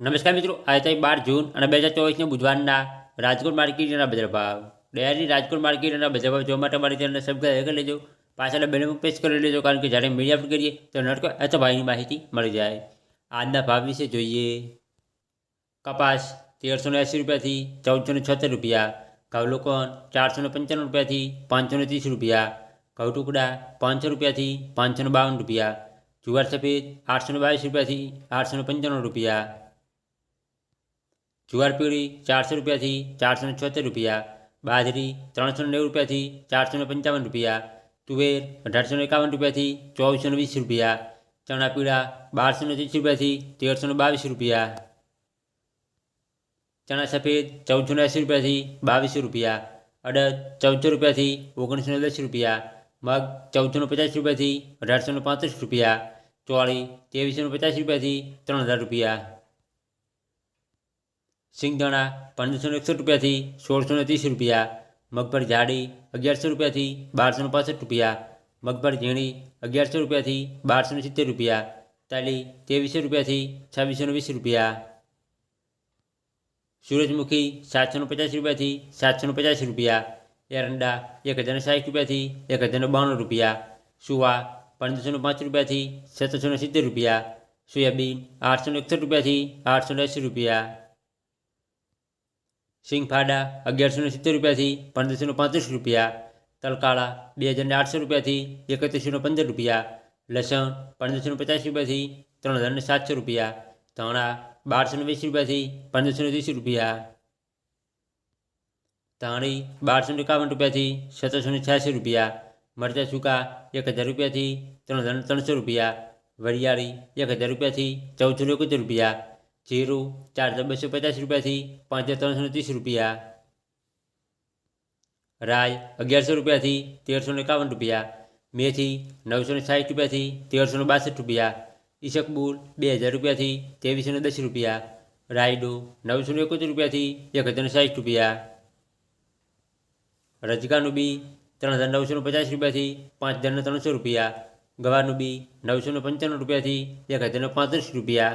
નમસ્કાર મિત્રો આજે તારીખ બાર જૂન અને બે હજાર ચોવીસને બુધવારના રાજકોટ માર્કેટના બજાર ભાવ ડેરી રાજકોટ માર્કેટના બજાર ભાવ જોવા માટે મારી ચેનલને સબસ્ક્રાઈબ કરી લેજો પાછળ બેલ પ્રેસ કરી લેજો કારણ કે જ્યારે મીડિયા અપલોડ કરીએ તો નટકો એચ ભાઈની માહિતી મળી જાય આજના ભાવ વિશે જોઈએ કપાસ તેરસો ને એંસી રૂપિયાથી ચૌદસો ને છોતેર રૂપિયા ઘઉલોકોન ચારસો ને પંચાણું રૂપિયાથી પાંચસો ને ત્રીસ રૂપિયા ઘઉ ટુકડા પાંચસો રૂપિયાથી પાંચસો ને બાવન રૂપિયા જુવાર સફેદ આઠસો ને બાવીસ રૂપિયાથી આઠસો ને પંચાણું રૂપિયા જુવાર પીળી ચારસો રૂપિયાથી ચારસો છોતેર રૂપિયા, બાજરી ત્રણસો નેવું રૂપિયાથી ચારસો પંચાવન રૂપિયા, તુવેર અઢારસો એકાવન રૂપિયાથી ચોવીસો વીસ રૂપિયા ચણા પીળા બારસો ત્રીસ રૂપિયાથી તેરસો બાવીસ રૂપિયા, ચણા સફેદ ચૌદસો એંસી રૂપિયાથી બાવીસો રૂપિયા, અડદ ચૌદસો રૂપિયાથી ઓગણીસો દસ રૂપિયા, મગ ચૌદસો પચાસ રૂપિયાથી અઢારસો પાંત્રીસ રૂપિયા, ચોળી ત્રેવીસો પચાસ રૂપિયાથી ત્રણ હજાર રૂપિયા. સિંગદાણા પંદરસો ને એકસઠ રૂપિયાથી સોળસો ને ત્રીસ રૂપિયા મગફળી જાડી અગિયારસો રૂપિયાથી બારસો ને પાસઠ રૂપિયા મગફળી ઝીણી અગિયારસો રૂપિયાથી બારસો ને સિત્તેર રૂપિયા તાલી ત્રેવીસો રૂપિયાથી છવ્વીસો ને વીસ રૂપિયા સૂરજમુખી સાતસો ને પચાસ રૂપિયાથી સાતસો ને પચાસ રૂપિયા એરંડા એક હજાર ને સાઠ રૂપિયાથી એક હજાર ને બાણું રૂપિયા સુવા પંદરસો ને પાંચ રૂપિયાથી સત્તરસો ને સિત્તેર રૂપિયા સોયાબીન આઠસો ને એકસઠ રૂપિયાથી આઠસો ને એંસી રૂપિયા સિંગફાડા અગિયારસો ને સિત્તેર રૂપિયાથી પંદરસો ને પાંત્રીસ રૂપિયા તલકાળા બે હજાર ને આઠસો રૂપિયાથી એકત્રીસો ને પંદર રૂપિયા લસણ પંદરસો ને પચાસ રૂપિયાથી ત્રણ હજાર ને સાતસો રૂપિયા ધાણા બારસો ને વીસ રૂપિયાથી પંદરસો ને ત્રીસ રૂપિયા ધાણી બારસો ને એકાવન રૂપિયાથી સત્તરસો ને છ્યાસી રૂપિયા મરચાં સૂકા એક હજાર રૂપિયાથી ત્રણ હજાર ને ત્રણસો રૂપિયા વરિયાળી એક હજાર રૂપિયાથી ચૌદસો ને એકોતેર રૂપિયા જીરું ચાર હજાર બસો પચાસ રૂપિયાથી પાંચ હજાર ત્રણસો ને ત્રીસ રૂપિયા રાય અગિયારસો રૂપિયાથી તેરસો ને એકાવન રૂપિયા મેથી નવસો ને સાઠ રૂપિયાથી તેરસો ને બાસઠ રૂપિયા ઈશકબુલ બે હજાર રૂપિયાથી ત્રેવીસો ને દસ રૂપિયા રાયડો નવસો ને એકોતેર રૂપિયાથી એક હજાર ને સાઠ રૂપિયા રજગાનું બી ત્રણ હજાર નવસો ને પચાસ રૂપિયાથી પાંચ હજાર ને ત્રણસો રૂપિયા ગવારનું બી નવસો ને પંચાણું રૂપિયાથી એક હજાર ને પાંત્રીસ રૂપિયા